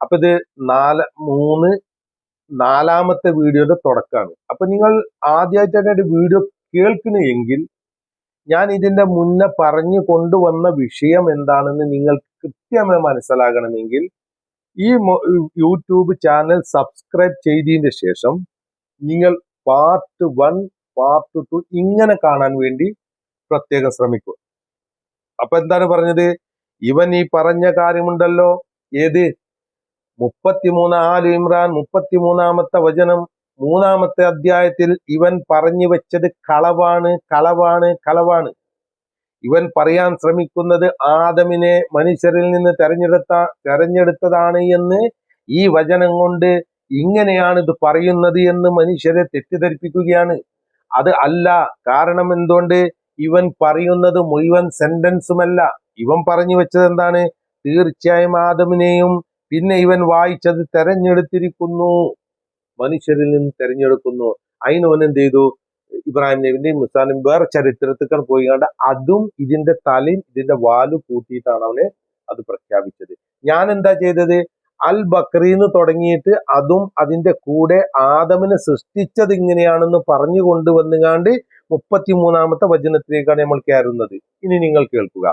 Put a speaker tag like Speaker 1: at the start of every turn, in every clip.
Speaker 1: അപ്പൊ ഇത് നാല് മൂന്ന് നാലാമത്തെ വീഡിയോയുടെ തുടക്കമാണ് അപ്പൊ നിങ്ങൾ ആദ്യമായിട്ടാണ് ഒരു വീഡിയോ കേൾക്കണമെങ്കിൽ ഞാൻ ഇതിന്റെ മുന്നേ പറഞ്ഞു കൊണ്ടുവന്ന വിഷയം എന്താണെന്ന് നിങ്ങൾക്ക് കൃത്യമായി മനസ്സിലാകണമെങ്കിൽ ഈ യൂട്യൂബ് ചാനൽ സബ്സ്ക്രൈബ് ചെയ്തതിന് ശേഷം നിങ്ങൾ പാർട്ട് വൺ പാർട്ട് ടു ഇങ്ങനെ കാണാൻ വേണ്ടി പ്രത്യേകം ശ്രമിക്കുക. അപ്പൊ എന്താണ് പറഞ്ഞത്? ഇവൻ ഈ പറഞ്ഞ കാര്യമുണ്ടല്ലോ. ഏത്? മുപ്പത്തിമൂന്ന് ആലു ഇമ്രാൻ മുപ്പത്തിമൂന്നാമത്തെ വചനം മൂന്നാമത്തെ അധ്യായത്തിൽ ഇവൻ പറഞ്ഞു വെച്ചത് കളവാണ് കളവാണ് കളവാണ്. ഇവൻ പറയാൻ ശ്രമിക്കുന്നത് ആദമിനെ മനുഷ്യരിൽ നിന്ന് തെരഞ്ഞെടുത്ത തെരഞ്ഞെടുത്തതാണ് എന്ന് ഈ വചനം കൊണ്ട് ഇങ്ങനെയാണ് ഇത് പറയുന്നത് എന്ന് മനുഷ്യരെ തെറ്റിദ്ധരിപ്പിക്കുകയാണ്. അത് അല്ല കാരണം എന്തുകൊണ്ട് ഇവൻ പറയുന്നത് മുഴുവൻ സെന്റൻസുമല്ല ഇവൻ പറഞ്ഞു വെച്ചത് എന്താണ്? തീർച്ചയായും ആദമിനെയും പിന്നെ ഇവൻ വായിച്ചത് തെരഞ്ഞെടുത്തിരിക്കുന്നു. മനുഷ്യരിൽ നിന്ന് തെരഞ്ഞെടുക്കുന്നു. അതിനവൻ എന്ത് ചെയ്തു? ഇബ്രാഹിം നബിന്റെയും മുസാനും വേറെ ചരിത്രത്തിൽ പോയി കണ്ട് അതും ഇതിന്റെ തലയും ഇതിന്റെ വാൽ കൂട്ടിയിട്ടാണ് അവനെ അത് പ്രഖ്യാപിച്ചത്. ഞാൻ എന്താ ചെയ്തത്? അൽ ബക്രീന്ന് തുടങ്ങിയിട്ട് അതും അതിന്റെ കൂടെ ആദമിനെ സൃഷ്ടിച്ചത് ഇങ്ങനെയാണെന്ന് പറഞ്ഞു കൊണ്ടുവന്നുകാണ്ട് മുപ്പത്തിമൂന്നാമത്തെ വചനത്തിലേക്കാണ് നമ്മൾ കയറുന്നത്. ഇനി നിങ്ങൾ കേൾക്കുക.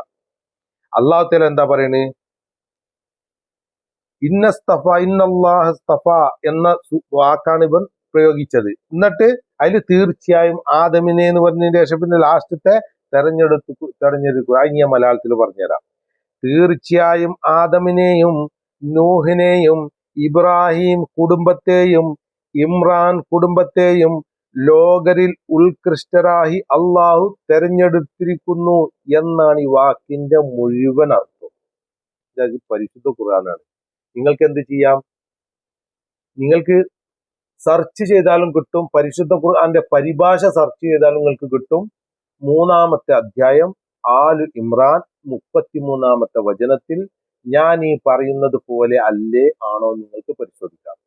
Speaker 1: അള്ളാഹുത്തേൽ എന്താ പറയുന്നത് ഇന്നസ്തഫ ഇന്നല്ലാഹസ്തഫ എന്ന വാക്കാണ് ഇവൻ പ്രയോഗിച്ചത്. എന്നിട്ട് അതിൽ തീർച്ചയായും ആദമിനെ എന്ന് പറഞ്ഞതിന് ശേഷം പിന്നെ ലാസ്റ്റത്തെ തെരഞ്ഞെടുത്തു തെരഞ്ഞെടുക്കുക അത് ഞാൻ മലയാളത്തിൽ പറഞ്ഞുതരാം. തീർച്ചയായും ആദമിനെയും നൂഹിനെയും ഇബ്രാഹിം കുടുംബത്തെയും ഇമ്രാൻ കുടുംബത്തെയും ലോകരിൽ ഉത്കൃഷ്ടരായി അള്ളാഹു തെരഞ്ഞെടുത്തിരിക്കുന്നു എന്നാണ് ഈ വാക്കിന്റെ മുഴുവൻ അർത്ഥം. പരിശുദ്ധ ഖുർആനാണ്. നിങ്ങൾക്ക് എന്ത് ചെയ്യാം? നിങ്ങൾക്ക് സെർച്ച് ചെയ്താലും കിട്ടും. പരിശുദ്ധ ഖുർആന്റെ പരിഭാഷ സെർച്ച് ചെയ്താലും നിങ്ങൾക്ക് കിട്ടും. മൂന്നാമത്തെ അധ്യായം ആലു ഇമ്രാൻ മുപ്പത്തിമൂന്നാമത്തെ വചനത്തിൽ ഞാൻ ഈ പറയുന്നത് പോലെ അല്ലേ ആണോ നിങ്ങൾക്ക് പരിശോധിക്കാം.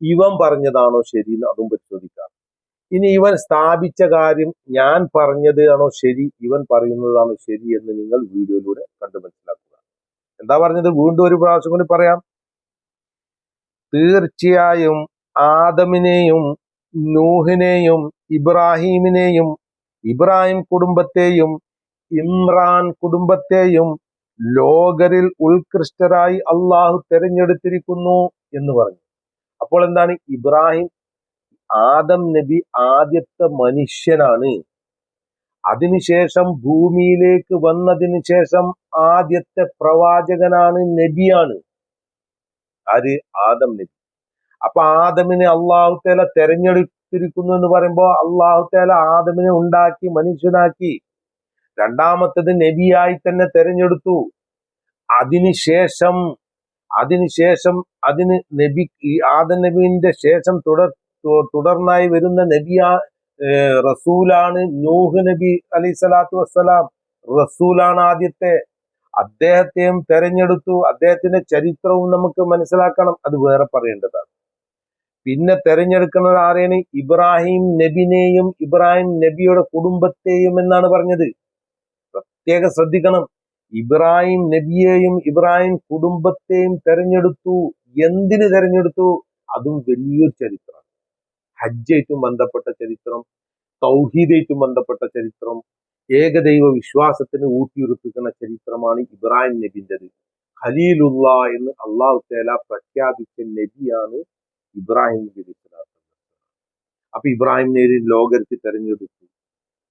Speaker 1: ഇവൻ പറഞ്ഞതാണോ ശരി എന്ന് അതും പരിശോധിക്കാം. ഇനി ഇവൻ സ്ഥാപിച്ച കാര്യം ഞാൻ പറഞ്ഞത് ആണോ ശരി ഇവൻ പറയുന്നതാണോ ശരി എന്ന് നിങ്ങൾ വീഡിയോയിലൂടെ കണ്ടു എന്താ പറഞ്ഞത്? വീണ്ടും ഒരു പ്രാവശ്യം കൂടി പറയാം. തീർച്ചയായും ആദമിനെയും നൂഹിനെയും ഇബ്രാഹീമിനെയും ഇബ്രാഹിം കുടുംബത്തെയും ഇമ്രാൻ കുടുംബത്തെയും ലോകരിൽ ഉത്കൃഷ്ടരായി അള്ളാഹു തെരഞ്ഞെടുത്തിരിക്കുന്നു എന്ന് പറഞ്ഞു. അപ്പോൾ എന്താണ്? ഇബ്രാഹിം ആദം നബി ആദ്യത്തെ മനുഷ്യനാണ്. അതിനുശേഷം ഭൂമിയിലേക്ക് വന്നതിന് ശേഷം ആദ്യത്തെ പ്രവാചകനാണ് നബിയാണ്. ആര്? ആദം നബി. അപ്പൊ ആദമിനെ അള്ളാഹു തേല തെരഞ്ഞെടുത്തിരിക്കുന്നു എന്ന് പറയുമ്പോൾ അള്ളാഹു തേല ആദമിനെ ഉണ്ടാക്കി മനുഷ്യനാക്കി. രണ്ടാമത്തത് നബിയായി തന്നെ തെരഞ്ഞെടുത്തു. അതിനുശേഷം അതിനുശേഷം അതിന് നബി ഈ ആദം നബീന്റെ ശേഷം തുടർ തുടർന്നായി വരുന്ന നബിയാ റസൂലാണ് നൂഹ് നബി അലൈഹി സ്വലാത്തു വസ്സലാം. റസൂലാണ് ആദ്യത്തെ. അദ്ദേഹത്തെയും തെരഞ്ഞെടുത്തു. അദ്ദേഹത്തിന്റെ ചരിത്രവും നമുക്ക് മനസ്സിലാക്കണം. അത് വേറെ പറയേണ്ടതാണ്. പിന്നെ തെരഞ്ഞെടുക്കുന്നത് ആരെയാണ്? ഇബ്രാഹിം നബിനെയും ഇബ്രാഹിം നബിയുടെ കുടുംബത്തെയും എന്നാണ് പറഞ്ഞത്. പ്രത്യേകം ശ്രദ്ധിക്കണം. ഇബ്രാഹിം നബിയെയും ഇബ്രാഹിം കുടുംബത്തെയും തെരഞ്ഞെടുത്തു. എന്തിന് തെരഞ്ഞെടുത്തു? അതും വലിയൊരു ചരിത്രം. ഹജ്ജായിട്ടും ബന്ധപ്പെട്ട ചരിത്രം തൗഹീദായിട്ടും ബന്ധപ്പെട്ട ചരിത്രം ഏകദൈവ വിശ്വാസത്തിന് ഊട്ടിയുറപ്പിക്കുന്ന ചരിത്രമാണ് ഇബ്രാഹിം നബിന്റെത്. ഖലീലുള്ള എന്ന് അള്ളാഹു തേല പ്രഖ്യാപിച്ച നബിയാണ് ഇബ്രാഹിം നബി അപ്പൊ ഇബ്രാഹിം നബി ലോകർക്ക് തെരഞ്ഞെടുത്തു.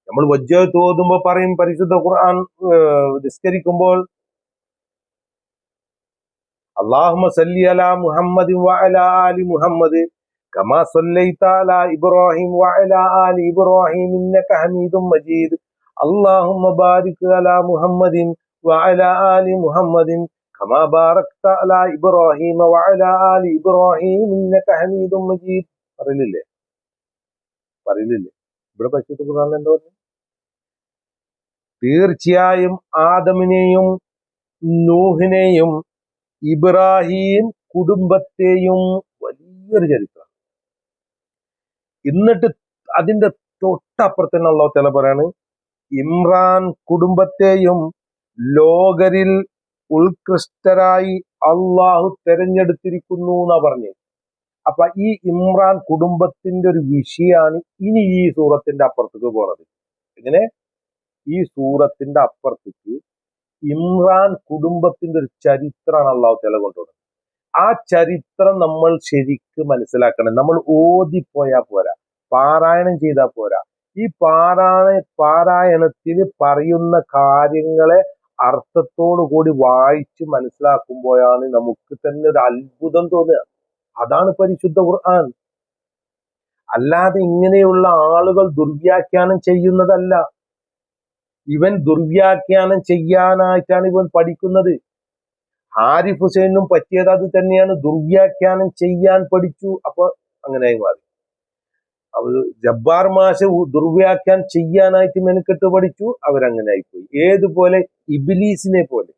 Speaker 1: നമ്മൾ വജ്ജത്ത് തോതുമ്പോ പറയും പരിശുദ്ധ ഖുർആൻ നിസ്കരിക്കുമ്പോൾ അള്ളാഹുമ സല്ലി അലാ മുഹമ്മദ് മുഹമ്മദ്. കമാ സല്ലൈത അലാ ഇബ്രാഹിം വഅലാ ആലി ഇബ്രാഹിം ഇന്നക ഹമീദും മജീദ് اللهم بارك على محمد وعلى آل محمد كما باركت على إبراهيم وعلى آل إبراهيم إنك حميد مجيد പറയില്ലേ പറയില്ലേ ഇവിടെ പരിശുദ്ധ ഖുർആനിൽ എന്താ പറഞ്ഞു തീർച്ചയായും ആദമിനെയും നൂഹിനെയും ഇബ്രാഹിം കുടുംബത്തെയും വലിയൊരു ചരിത്രം എന്നിട്ട് അതിന്റെ തൊട്ടപ്പുറത്ത് തന്നെ അള്ളാഹു തല പറയാണ് ഇമ്രാൻ കുടുംബത്തെയും ലോകരിൽ ഉത്കൃഷ്ടരായി അള്ളാഹു തെരഞ്ഞെടുത്തിരിക്കുന്നു എന്നാ പറഞ്ഞു. അപ്പൊ ഈ ഇമ്രാൻ കുടുംബത്തിന്റെ ഒരു വിഷയാണ് ഇനി ഈ സൂറത്തിന്റെ അപ്പുറത്തേക്ക് പോണത്. എങ്ങനെ? ഈ സൂറത്തിന്റെ അപ്പുറത്തേക്ക് ഇമ്രാൻ കുടുംബത്തിന്റെ ഒരു ചരിത്രമാണ് അള്ളാഹു തല കൊണ്ടുവന്നത്. ആ ചരിത്രം നമ്മൾ ശരിക്ക് മനസ്സിലാക്കണം. നമ്മൾ ഓതിപ്പോയാ പോരാ. പാരായണം ചെയ്താൽ പോരാ. ഈ പാരായണ പാരായണത്തിൽ പറയുന്ന കാര്യങ്ങളെ അർത്ഥത്തോടു കൂടി വായിച്ച് മനസ്സിലാക്കുമ്പോഴാണ് നമുക്ക് തന്നെ ഒരു അത്ഭുതം തോന്നുക. അതാണ് പരിശുദ്ധ ഖുർആൻ. അല്ലാതെ ഇങ്ങനെയുള്ള ആളുകൾ ദുർവ്യാഖ്യാനം ചെയ്യുന്നതല്ല. ഇവൻ ദുർവ്യാഖ്യാനം ചെയ്യാനായിട്ടാണ് ഇവൻ പഠിക്കുന്നത്. ഹാരിഫ് ഹുസൈനും പറ്റിയത് അത് തന്നെയാണ്. ദുർവ്യാഖ്യാനം ചെയ്യാൻ പഠിച്ചു. അപ്പൊ അങ്ങനെ മാറി. അത് ജബ്ബാർ മാഷ് ദുർവ്യാഖ്യാനം ചെയ്യാനായിട്ട് മെനക്കെട്ട് പഠിച്ചു. അവരങ്ങനെ ആയിപ്പോയി ഏതുപോലെ? ഇബിലീസിനെ പോലെ.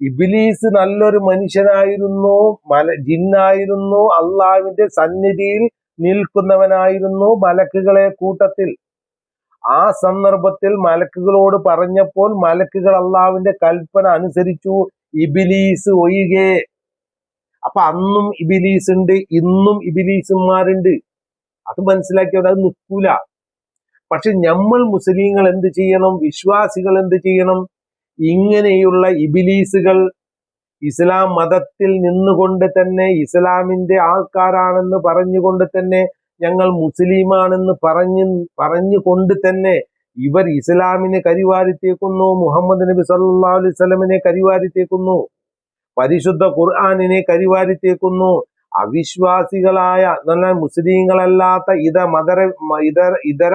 Speaker 1: ഇബിലീസ് നല്ലൊരു മനുഷ്യനായിരുന്നു. മല ജിന്നായിരുന്നു. അള്ളാവിന്റെ സന്നിധിയിൽ നിൽക്കുന്നവനായിരുന്നു മലക്കുകളെ കൂട്ടത്തിൽ. ആ സന്ദർഭത്തിൽ മലക്കുകളോട് പറഞ്ഞപ്പോൾ മലക്കുകൾ അള്ളാവിന്റെ കൽപ്പന അനുസരിച്ചു. ഇബിലീസ് ഒഴികെ. അപ്പൊ അന്നും ഇബിലീസ് ഉണ്ട് ഇന്നും ഇബിലീസുമാരുണ്ട്. അത് മനസ്സിലാക്കിയത് അത് നിൽക്കൂല. പക്ഷെ നമ്മൾ മുസ്ലിങ്ങൾ എന്ത് ചെയ്യണം? വിശ്വാസികൾ എന്ത് ചെയ്യണം? ഇങ്ങനെയുള്ള ഇബിലീസുകൾ ഇസ്ലാം മതത്തിൽ നിന്നുകൊണ്ട് തന്നെ ഇസ്ലാമിന്റെ ആൾക്കാരാണെന്ന് പറഞ്ഞുകൊണ്ട് തന്നെ ഞങ്ങൾ മുസ്ലിമാണെന്ന് പറഞ്ഞു പറഞ്ഞുകൊണ്ട് തന്നെ ഇവർ ഇസ്ലാമിനെ കരിവാരിത്തേക്കുന്നു മുഹമ്മദ് നബി സല്ലാ അലൈഹി സ്വലമിനെ കരിവാരിത്തേക്കുന്നു പരിശുദ്ധ ഖുർആാനിനെ കരിവാരിത്തേക്കുന്നു. അവിശ്വാസികളായ എന്നാൽ മുസ്ലിങ്ങളല്ലാത്ത ഇത മതര ഇതര ഇതര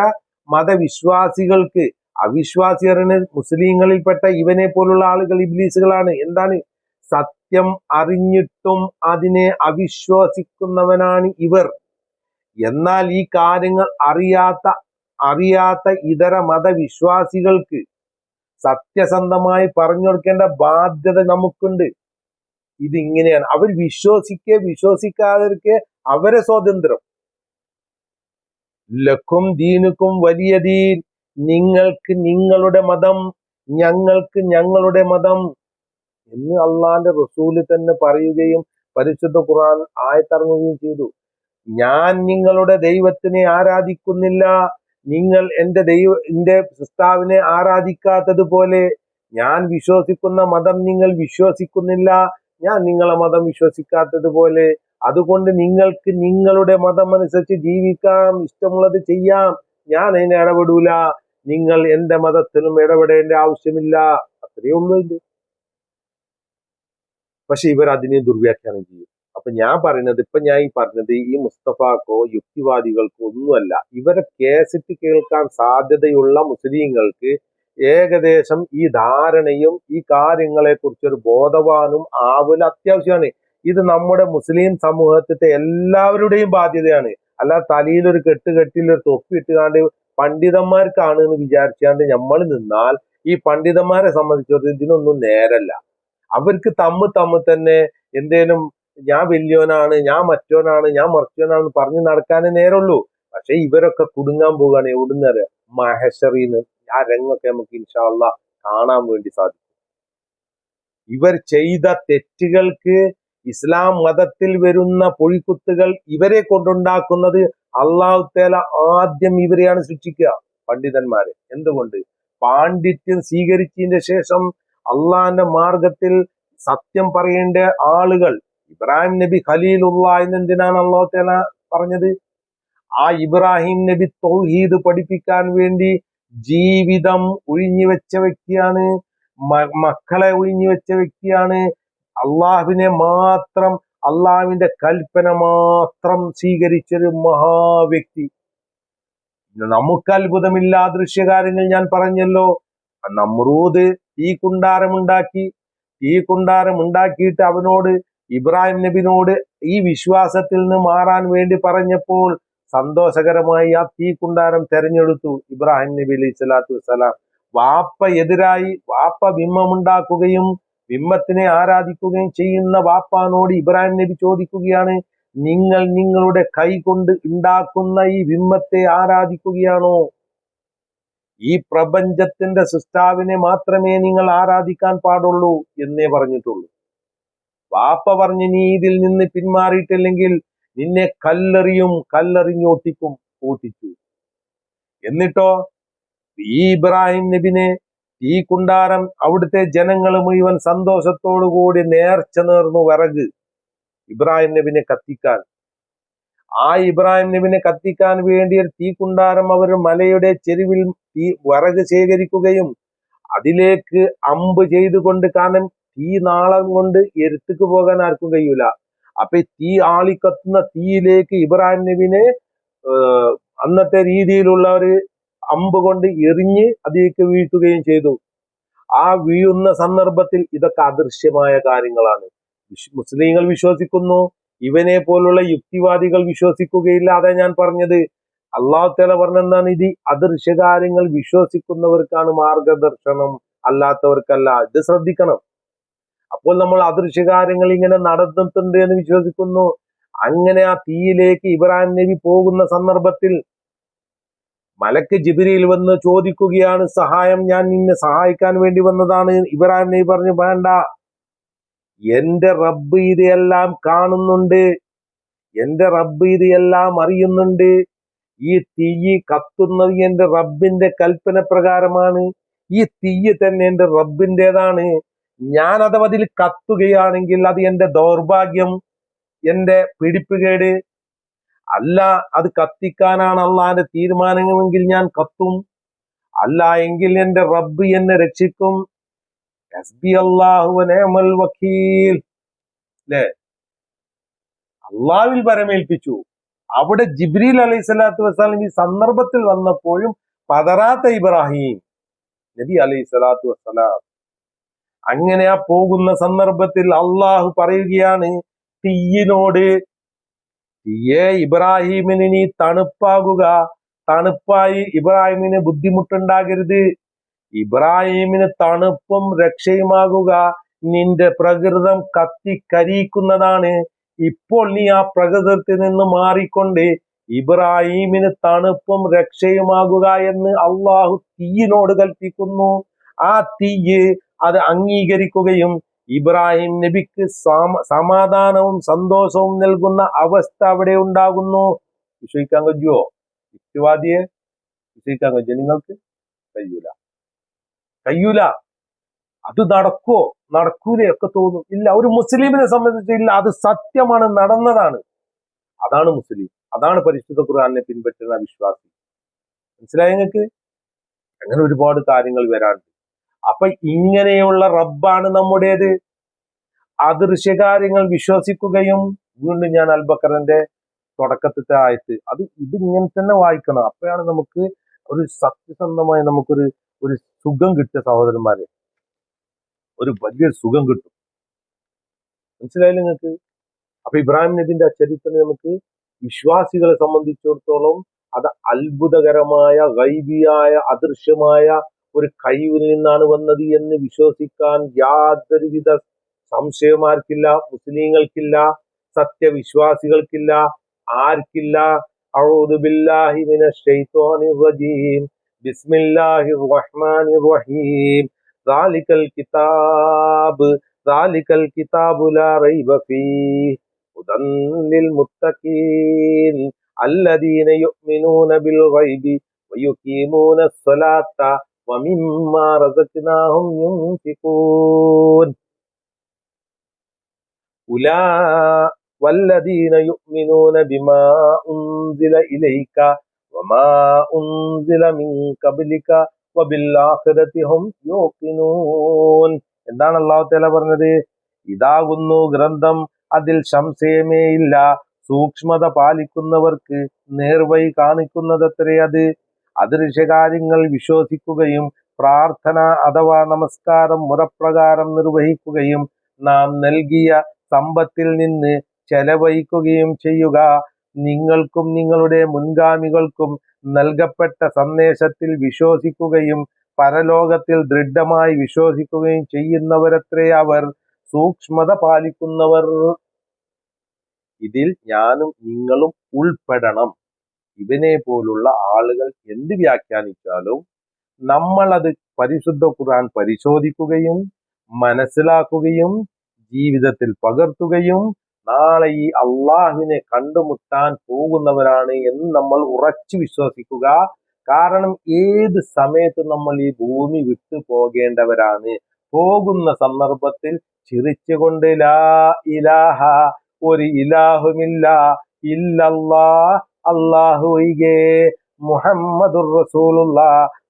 Speaker 1: മതവിശ്വാസികൾക്ക് അവിശ്വാസിയറിന് മുസ്ലിങ്ങളിൽപ്പെട്ട ഇവനെ പോലുള്ള ആളുകൾ ഇബ്ലീസുകളാണ്. എന്താണ്? സത്യം അറിഞ്ഞിട്ടും അതിനെ അവിശ്വസിക്കുന്നവനാണ് ഇവർ. എന്നാൽ ഈ കാര്യങ്ങൾ അറിയാത്ത അറിയാത്ത ഇതര മതവിശ്വാസികൾക്ക് സത്യസന്ധമായി പറഞ്ഞു കൊടുക്കേണ്ട ബാധ്യത നമുക്കുണ്ട്. ഇതിങ്ങനെയാണ്. അവർ വിശ്വസിക്കെ വിശ്വസിക്കാതിരിക്കെ അവരെ സ്വാതന്ത്ര്യം. ലക്കും ദീനുക്കും വലിയ ദീൻ. നിങ്ങൾക്ക് നിങ്ങളുടെ മതം ഞങ്ങൾക്ക് ഞങ്ങളുടെ മതം എന്ന് അള്ളാന്റെ റസൂൽ തന്നെ പറയുകയും പരിശുദ്ധ ഖുർആൻ ആയത്തിറങ്ങുകയും ചെയ്തു. ഞാൻ നിങ്ങളുടെ ദൈവത്തിനെ ആരാധിക്കുന്നില്ല. നിങ്ങൾ എന്റെ ദൈവ എന്റെ സൃഷ്ടാവിനെ ആരാധിക്കാത്തതുപോലെ ഞാൻ വിശ്വസിക്കുന്ന മതം നിങ്ങൾ വിശ്വസിക്കുന്നില്ല. ഞാൻ നിങ്ങളെ മതം വിശ്വസിക്കാത്തതുപോലെ അതുകൊണ്ട് നിങ്ങൾക്ക് നിങ്ങളുടെ മതം അനുസരിച്ച് ജീവിക്കാം ഇഷ്ടമുള്ളത് ചെയ്യാം. ഞാൻ അതിനെ ഇടപെടൂല. നിങ്ങൾ എന്റെ മതത്തിലും ഇടപെടേണ്ട ആവശ്യമില്ല. അത്രയേ ഉള്ളൂ പക്ഷെ ഇവർ അതിനെ ദുർവ്യാഖ്യാനം ചെയ്യും. അപ്പൊ ഞാൻ പറയുന്നത് ഇപ്പൊ ഞാൻ ഈ പറഞ്ഞത് ഈ മുസ്തഫാക്കോ യുക്തിവാദികൾക്കോ ഒന്നുമല്ല. ഇവരെ കേസറ്റ് കേൾക്കാൻ സാധ്യതയുള്ള മുസ്ലിങ്ങൾക്ക് ഏകദേശം ഈ ധാരണയും ഈ കാര്യങ്ങളെ കുറിച്ചൊരു ബോധവാനും ആവൽ അത്യാവശ്യമാണ്. ഇത് നമ്മുടെ മുസ്ലിം സമൂഹത്തിലെ എല്ലാവരുടെയും ബാധ്യതയാണ്. അല്ല തലയിലൊരു കെട്ട് കെട്ടിയിൽ ഒരു തൊപ്പി ഇട്ടുകാണ്ട് പണ്ഡിതന്മാർക്കാണ് എന്ന് വിചാരിച്ചാണ്ട് നമ്മൾ നിന്നാൽ ഈ പണ്ഡിതന്മാരെ സംബന്ധിച്ചിടത്തോളം ഇതിനൊന്നും നേരല്ല. അവർക്ക് തമ്മ് തമ്മ് തന്നെ എന്തേലും ഞാൻ വലിയവനാണ് ഞാൻ മറ്റോനാണ് ഞാൻ മറിച്ചവനാണ് പറഞ്ഞു നടക്കാനേ നേരമുള്ളൂ. പക്ഷെ ഇവരൊക്കെ കുടുങ്ങാൻ പോവുകയാണ് എവിടുന്നേറെ മഹഷറിന്ന് ആ രംഗൊക്കെ നമുക്ക് ഇൻഷാല്ല കാണാൻ വേണ്ടി സാധിക്കും. ഇവർ ചെയ്ത തെറ്റുകൾക്ക് ഇസ്ലാം മതത്തിൽ വരുന്ന പൊഴിക്കുത്തുകൾ ഇവരെ കൊണ്ടുണ്ടാക്കുന്നത് അള്ളാഹു തേല ആദ്യം ഇവരെയാണ് ശിക്ഷിക്കുക പണ്ഡിതന്മാരെ. എന്തുകൊണ്ട്? പാണ്ഡിത്യം സ്വീകരിച്ചതിന്റെ ശേഷം അള്ളാഹിന്റെ മാർഗത്തിൽ സത്യം പറയേണ്ട ആളുകൾ ഇബ്രാഹിം നബി ഖലീലുള്ള എന്നെന്തിനാണ് അള്ളാഹു തേല പറഞ്ഞത്? ആ ഇബ്രാഹിം നബി തൗഹീദ് പഠിപ്പിക്കാൻ വേണ്ടി ജീവിതം ഒഴിഞ്ഞു വെച്ച വ്യക്തിയാണ് മക്കളെ ഒഴിഞ്ഞു വെച്ച വ്യക്തിയാണ്. അള്ളാഹുവിനെ മാത്രം അള്ളാഹുവിന്റെ കൽപ്പന മാത്രം സ്വീകരിച്ചൊരു മഹാവ്യക്തി നമുക്ക് അത്ഭുതമില്ല ദൃശ്യകാര്യങ്ങൾ ഞാൻ പറഞ്ഞല്ലോ. നമ്രൂദ് തീ കുണ്ടാരമുണ്ടാക്കി തീ കുണ്ടാരം ഉണ്ടാക്കിയിട്ട് അവനോട് ഇബ്രാഹിം നബിനോട് ഈ വിശ്വാസത്തിൽ നിന്ന് മാറാൻ വേണ്ടി പറഞ്ഞപ്പോൾ സന്തോഷകരമായി ആ തീ കുണ്ടാരം തെരഞ്ഞെടുത്തു ഇബ്രാഹിം നബി അലൈഹി സ്വലാത്തു വസ്സലാം. വാപ്പ എതിരായി വാപ്പ ബിംബമുണ്ടാക്കുകയും ബിംബത്തിനെ ആരാധിക്കുകയും ചെയ്യുന്ന വാപ്പാനോട് ഇബ്രാഹിം നബി ചോദിക്കുകയാണ് നിങ്ങൾ നിങ്ങളുടെ കൈ കൊണ്ട് ഉണ്ടാക്കുന്ന ഈ ബിംബത്തെ ആരാധിക്കുകയാണോ? ഈ പ്രപഞ്ചത്തിന്റെ സൃഷ്ടാവിനെ മാത്രമേ നിങ്ങൾ ആരാധിക്കാൻ പാടുള്ളൂ എന്നേ പറഞ്ഞിട്ടുള്ളൂ. വാപ്പ പറഞ്ഞ് നീ ഇതിൽ നിന്ന് പിന്മാറിയിട്ടില്ലെങ്കിൽ നിന്നെ കല്ലെറിയും കല്ലെറിഞ്ഞോട്ടിക്കും ഓട്ടിച്ചു. എന്നിട്ടോ ഈ ഇബ്രാഹിം നബിനെ ഈ കുണ്ടാരം അവിടുത്തെ ജനങ്ങൾ മുഴുവൻ സന്തോഷത്തോടു കൂടി നേർച്ച നേർന്നു വിറക് ഇബ്രാഹിം നബിനെ കത്തിക്കാൻ. ആ ഇബ്രാഹിം നബിനെ കത്തിക്കാൻ വേണ്ടി തീ കുണ്ടാരം അവർ മലയുടെ ചെരുവിൽ തീ വിറക് ശേഖരിക്കുകയും അതിലേക്ക് അമ്പ് ചെയ്തുകൊണ്ട് കാരണം തീ നാളം കൊണ്ട് എരുത്തേക്ക് പോകാൻ ആർക്കും കഴിയൂല. അപ്പൊ തീ ആളിക്കത്തുന്ന തീയിലേക്ക് ഇബ്രാഹിം നബിനെ അന്നത്തെ രീതിയിലുള്ള ഒരു അമ്പ് കൊണ്ട് എറിഞ്ഞ് അതിലേക്ക് വീഴ്ത്തുകയും ചെയ്തു. ആ വീഴുന്ന സന്ദർഭത്തിൽ ഇതൊക്കെ അദൃശ്യമായ കാര്യങ്ങളാണ്. മുസ്ലിങ്ങൾ വിശ്വസിക്കുന്നു. ഇവനെ പോലുള്ള യുക്തിവാദികൾ വിശ്വസിക്കുകയില്ല അതാ ഞാൻ പറഞ്ഞത്. അള്ളാഹു തല പറഞ്ഞെന്താണ് ഇത് അദൃശ്യ കാര്യങ്ങൾ വിശ്വസിക്കുന്നവർക്കാണ് മാർഗദർശനം അല്ലാത്തവർക്കല്ല. ഇത് ശ്രദ്ധിക്കണം. അപ്പോൾ നമ്മൾ അദൃശ്യ കാര്യങ്ങൾ ഇങ്ങനെ നടന്നിട്ടുണ്ട് എന്ന് വിശ്വസിക്കുന്നു. അങ്ങനെ ആ തീയിലേക്ക് ഇബ്രാഹിം നബി പോകുന്ന സന്ദർഭത്തിൽ മലക്ക് ജിബിരിയിൽ വന്ന് ചോദിക്കുകയാണ് സഹായം ഞാൻ നിന്നെ സഹായിക്കാൻ വേണ്ടി വന്നതാണ്. ഇബ്രാഹിം നബി പറഞ്ഞു വേണ്ട. എന്റെ റബ്ബ് ഇതെല്ലാം കാണുന്നുണ്ട്. എന്റെ റബ്ബ് ഇതെല്ലാം അറിയുന്നുണ്ട്. ഈ തീയ് കത്തുന്നത് എന്റെ റബ്ബിന്റെ കൽപ്പന പ്രകാരമാണ്. ഈ തീയ് തന്നെ എന്റെ റബ്ബിന്റെതാണ്. ഞാൻ അഥവാ അതിൽ കത്തുകയാണെങ്കിൽ അത് എന്റെ ദൗർഭാഗ്യം എന്റെ പിടിപ്പുകേട്. അല്ല അത് കത്തിക്കാനാണ് അള്ളാന്റെ തീരുമാനമെങ്കിൽ ഞാൻ കത്തും. അല്ല എങ്കിൽ എന്റെ റബ്ബ് എന്നെ രക്ഷിക്കും. വക്കീൽ. അല്ലേ അള്ളാവിൽ പരമേൽപ്പിച്ചു. അവിടെ ജിബ്രീൽ അലൈഹി സ്വലാത്തു വസ്സലാം ഈ സന്ദർഭത്തിൽ വന്നപ്പോഴും പതറാത്ത ഇബ്രാഹിം നബി അലൈഹി സ്വലാത്തു വസ്സലാം. അങ്ങനെ ആ പോകുന്ന സന്ദർഭത്തിൽ അള്ളാഹു പറയുകയാണ് തീയിനോട് തീയെ ഇബ്രാഹിമിന് നീ തണുപ്പാകുക. തണുപ്പായി ഇബ്രാഹിമിന് ബുദ്ധിമുട്ടുണ്ടാകരുത്. ഇബ്രാഹിമിന് തണുപ്പും രക്ഷയുമാകുക. നിന്റെ പ്രകൃതം കത്തിക്കരിയിക്കുന്നതാണ് ഇപ്പോൾ നീ ആ പ്രകൃതത്തിൽ നിന്ന് മാറിക്കൊണ്ട് ഇബ്രാഹിമിന് തണുപ്പും രക്ഷയുമാകുക എന്ന് അള്ളാഹു തീയിനോട് കൽപ്പിക്കുന്നു. ആ തീയ് അത് അംഗീകരിക്കുകയും ഇബ്രാഹിം നബിക്ക് സാമ- സമാധാനവും സന്തോഷവും നൽകുന്ന അവസ്ഥ അവിടെ ഉണ്ടാകുന്നു. വിശ്വസിക്കാൻ കഴിയുമോ യുക്തിവാദിയെ വിശ്വസിക്കാൻ കഴിയുമോ നിങ്ങൾക്ക് കഴിയൂല. കഴിയൂല. അത് നടക്കോ നടക്കൂലേ ഒക്കെ തോന്നും. ഇല്ല ഒരു മുസ്ലിമിനെ സംബന്ധിച്ച് ഇല്ല അത് സത്യമാണ് നടന്നതാണ്. അതാണ് മുസ്ലിം. അതാണ് പരിശുദ്ധ ഖുർആാനെ പിൻപറ്റുന്ന വിശ്വാസി. മനസ്സിലായ നിങ്ങൾക്ക്? അങ്ങനെ ഒരുപാട് കാര്യങ്ങൾ വരാനുണ്ട്. അപ്പൊ ഇങ്ങനെയുള്ള റബ്ബാണ് നമ്മുടേത്. അദൃശ്യകാര്യങ്ങൾ വിശ്വസിക്കുകയും വീണ്ടും ഞാൻ അൽബക്കറിന്റെ തുടക്കത്തിലെ ആയത്ത് അത് ഇത് ഇങ്ങനെ തന്നെ വായിക്കണം. അപ്പോഴാണ് നമുക്ക് ഒരു സത്യസന്ധമായി നമുക്കൊരു ഒരു സുഖം കിട്ടുക സഹോദരന്മാരെ. ഒരു വലിയ സുഖം കിട്ടും. മനസ്സിലായില്ല നിങ്ങൾക്ക്? അപ്പൊ ഇബ്രാഹിം നബിന്റെ ചരിത്രം നമുക്ക് വിശ്വാസികളെ സംബന്ധിച്ചിടത്തോളം അത് അത്ഭുതകരമായ ഗൈബിയായ അദൃശ്യമായ ഒരു കഴിവിൽ നിന്നാണ് വന്നത് എന്ന് വിശ്വസിക്കാൻ യാതൊരുവിധ സംശയമാർക്കില്ല മുസ്ലിങ്ങൾക്കില്ല സത്യവിശ്വാസികൾക്കില്ല ആർക്കില്ല أعوذ بالله من الشيطان الرجيم بسم الله الرحمن الرحيم ذلك الكتاب ذلك الكتاب لا ريب فيه هدى للمتقين الذين يؤمنون بالغيب ويقيمون الصلاة ومما رزقناهم ينفقون أولئك والذين يؤمنون بما أنزل إليك وما أنزل من قبلك وبالآخرة هم يوقنون എന്താണ് അള്ളാഹു തആല പറഞ്ഞത് ഇതാകുന്നു ഗ്രന്ഥം അതിൽ സംശയമേ ഇല്ല സൂക്ഷ്മത പാലിക്കുന്നവർക്ക് നേർവഴി കാണിക്കുന്നതത്രേ അത് അദൃശ്യകാര്യങ്ങൾ വിശ്വസിക്കുകയും പ്രാർത്ഥന അഥവാ നമസ്കാരം മുറപ്രകാരം നിർവഹിക്കുകയും നാം നൽകിയ സമ്പത്തിൽ നിന്ന് ചെലവഴിക്കുകയും ചെയ്യുക. നിങ്ങൾക്കും നിങ്ങളുടെ മുൻഗാമികൾക്കും നൽകപ്പെട്ട സന്ദേശത്തിൽ വിശ്വസിക്കുകയും പരലോകത്തിൽ ദൃഢമായി വിശ്വസിക്കുകയും ചെയ്യുന്നവരത്രേ അവർ. സൂക്ഷ്മത പാലിക്കുന്നവർ. ഇതിൽ ഞാനും നിങ്ങളും ഉൾപ്പെടണം. ഇവനെ പോലുള്ള ആളുകൾ എന്ത് വ്യാഖ്യാനിച്ചാലും നമ്മൾ അത് പരിശുദ്ധ ഖുർആൻ പരിശോധിക്കുകയും മനസ്സിലാക്കുകയും ജീവിതത്തിൽ പകർത്തുകയും നാളെ ഈ അള്ളാഹുവിനെ കണ്ടുമുട്ടാൻ പോകുന്നവരാണ് എന്ന് നമ്മൾ ഉറച്ചു വിശ്വസിക്കുക. കാരണം ഏത് സമയത്ത് നമ്മൾ ഈ ഭൂമി വിട്ടു പോകേണ്ടവരാണ്? പോകുന്ന സന്ദർഭത്തിൽ ചിരിച്ചുകൊണ്ട് ലാ ഇലാഹ ഒരു ഇലാഹുമില്ല ഇല്ലല്ലാ അള്ളാഹു ഒഴികെ മുഹമ്മദുർ റസൂലുള്ള.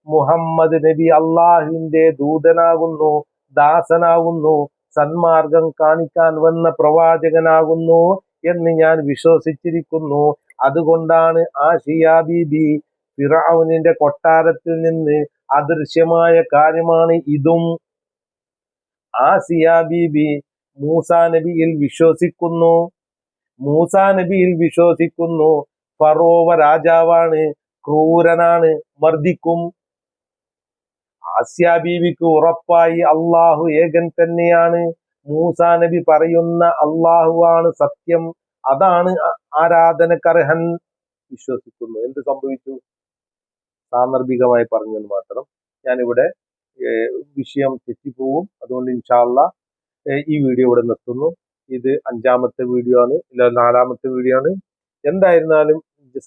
Speaker 1: മുഹമ്മദ് നബി അള്ളാഹുവിന്റെ ദൂതനാകുന്നു ദാസനാകുന്നു സന്മാർഗം കാണിക്കാൻ വന്ന പ്രവാചകനാകുന്നു എന്ന് ഞാൻ വിശ്വസിച്ചിരിക്കുന്നു. അതുകൊണ്ടാണ് ആഷിയ ബീബി ഫിറാവുനിന്റെ കൊട്ടാരത്തിൽ നിന്ന് അദൃശ്യമായ കാര്യമാണ് ഇതും. ആസിയ ബീബി മൂസാ നബിയിൽ വിശ്വസിക്കുന്നു. മൂസാ നബിയിൽ വിശ്വസിക്കുന്നു. ഫറോവ രാജാവാണ് ക്രൂരനാണ് മർദ്ദിക്കും. ആസ്യ ബീവിക്ക് ഉറപ്പായി അള്ളാഹു ഏകൻ തന്നെയാണ്. മൂസാ നബി പറയുന്ന അള്ളാഹുവാണ് സത്യം. അതാണ് ആരാധനക്കർഹൻ വിശ്വസിക്കുന്നു. എന്ത് സംഭവിച്ചു? സാന്ദർഭികമായി പറഞ്ഞെന്ന് മാത്രം. ഞാനിവിടെ വിഷയം തെറ്റിപ്പോവും. അതുകൊണ്ട് ഇൻഷാല്ല ഈ വീഡിയോ ഇവിടെ നിർത്തുന്നു. ഇത് അഞ്ചാമത്തെ വീഡിയോ ആണ്. ഇല്ല നാലാമത്തെ വീഡിയോ ആണ്. എന്തായിരുന്നാലും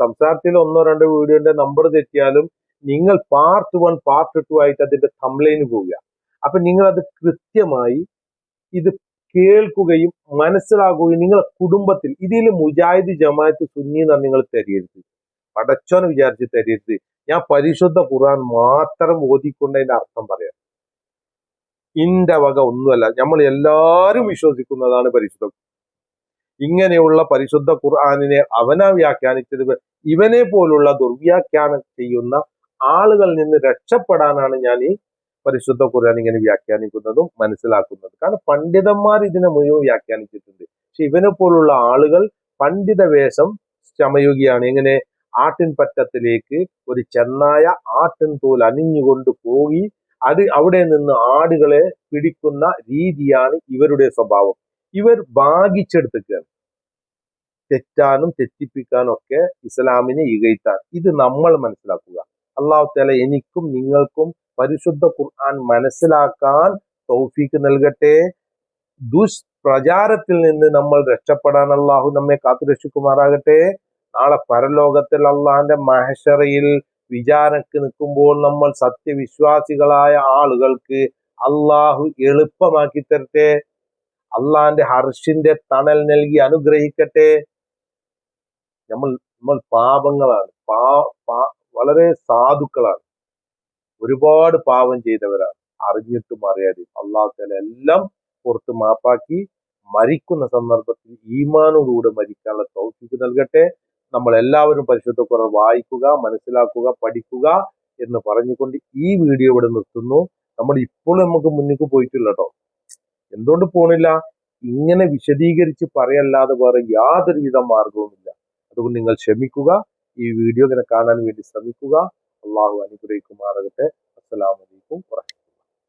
Speaker 1: സംസാരത്തിൽ ഒന്നോ രണ്ടോ വീഡിയോന്റെ നമ്പർ തെറ്റിയാലും നിങ്ങൾ പാർട്ട് വൺ പാർട്ട് ടു ആയിട്ട് അതിന്റെ തംലൈന് പോവുക. അപ്പൊ നിങ്ങൾ അത് കൃത്യമായി ഇത് കേൾക്കുകയും മനസ്സിലാക്കുകയും നിങ്ങളെ കുടുംബത്തിൽ ഇതിൽ മുജാഹിദ് ജമാഅത്ത് സുന്നി എന്നാണ് നിങ്ങൾ തരരുത് പടച്ചോനെ വിചാരിച്ച് തരരുത് ഞാൻ പരിശുദ്ധ ഖുർആൻ മാത്രം ഓതിക്കൊണ്ടതിന്റെ അർത്ഥം പറയാം. ഇന്റെ വക ഒന്നുമല്ല. നമ്മൾ എല്ലാവരും വിശ്വസിക്കുന്നതാണ് പരിശുദ്ധ. ഇങ്ങനെയുള്ള പരിശുദ്ധ ഖുർആാനിനെ അവനാ വ്യാഖ്യാനിച്ചത് ഇവനെ പോലുള്ള ദുർവ്യാഖ്യാനം ചെയ്യുന്ന ആളുകളിൽ നിന്ന് രക്ഷപ്പെടാനാണ് ഞാൻ ഈ പരിശുദ്ധ ഖുർആൻ ഇങ്ങനെ വ്യാഖ്യാനിക്കുന്നതും മനസ്സിലാക്കുന്നതും. കാരണം പണ്ഡിതന്മാർ ഇതിനെ മുഴുവൻ വ്യാഖ്യാനിച്ചിട്ടുണ്ട്. പക്ഷെ ഇവനെ പോലുള്ള ആളുകൾ പണ്ഡിത വേഷം ചമയുകയാണ്. എങ്ങനെ ആട്ടിൻ പറ്റത്തിലേക്ക് ഒരു ചെന്നായ ആട്ടിൻ തോൽ അണിഞ്ഞുകൊണ്ട് പോയി അത് അവിടെ നിന്ന് ആടുകളെ പിടിക്കുന്ന രീതിയാണ് ഇവരുടെ സ്വഭാവം. ഇവർ ഭാഗിച്ചെടുത്തിട്ടാണ് തെറ്റാനും തെറ്റിപ്പിക്കാനും ഒക്കെ ഇസ്ലാമിനെ ഇകഴ്ത്താൻ. ഇത് നമ്മൾ മനസ്സിലാക്കുക. അള്ളാഹു തല എനിക്കും നിങ്ങൾക്കും പരിശുദ്ധ ഖുർആൻ മനസ്സിലാക്കാൻ തൗഫീക്ക് നൽകട്ടെ. ദുഷ്പ്രചാരത്തിൽ നിന്ന് നമ്മൾ രക്ഷപ്പെടാൻ അള്ളാഹു നമ്മെ കാത്തുരക്ഷിക്കുമാറാകട്ടെ നാളെ പരലോകത്തിൽ അള്ളാഹിന്റെ മഹഷറയിൽ വിചാരണക്ക് നിൽക്കുമ്പോൾ നമ്മൾ സത്യവിശ്വാസികളായ ആളുകൾക്ക് അള്ളാഹു എളുപ്പമാക്കി തരട്ടെ. അള്ളാഹിന്റെ ഹർഷിന്റെ തണൽ നൽകി അനുഗ്രഹിക്കട്ടെ. നമ്മൾ നമ്മൾ പാപങ്ങളാണ്. പാ പാ- വളരെ സാധുക്കളാണ്. ഒരുപാട് പാപം ചെയ്തവരാണ്. അറിഞ്ഞിട്ടും അറിയാതെയും. അള്ളാഹു എല്ലാം പുറത്ത് മാപ്പാക്കി മരിക്കുന്ന സന്ദർഭത്തിൽ ഈമാനോടുകൂടെ മരിക്കാനുള്ള സൗഖ്യം നൽകട്ടെ. നമ്മൾ എല്ലാവരും പരിശുദ്ധ കുറവ് വായിക്കുക മനസ്സിലാക്കുക പഠിക്കുക എന്ന് പറഞ്ഞുകൊണ്ട് ഈ വീഡിയോ ഇവിടെ നിർത്തുന്നു. നമ്മൾ ഇപ്പോഴും നമുക്ക് മുന്നിലേക്ക് പോയിട്ടില്ല കേട്ടോ. എന്തുകൊണ്ട് പോണില്ല? ഇങ്ങനെ വിശദീകരിച്ച് പറയല്ലാതെ വേറെ യാതൊരുവിധ മാർഗവുമില്ല. അതുകൊണ്ട് നിങ്ങൾ ക്ഷമിക്കുക. ഈ വീഡിയോ ഇങ്ങനെ കാണാൻ വേണ്ടി ശ്രമിക്കുക. അള്ളാഹു അനുഗ്രഹിക്കുമാറാകട്ടെ. അസ്സലാമലൈക്കും വറഹ്മത്തുള്ളാഹി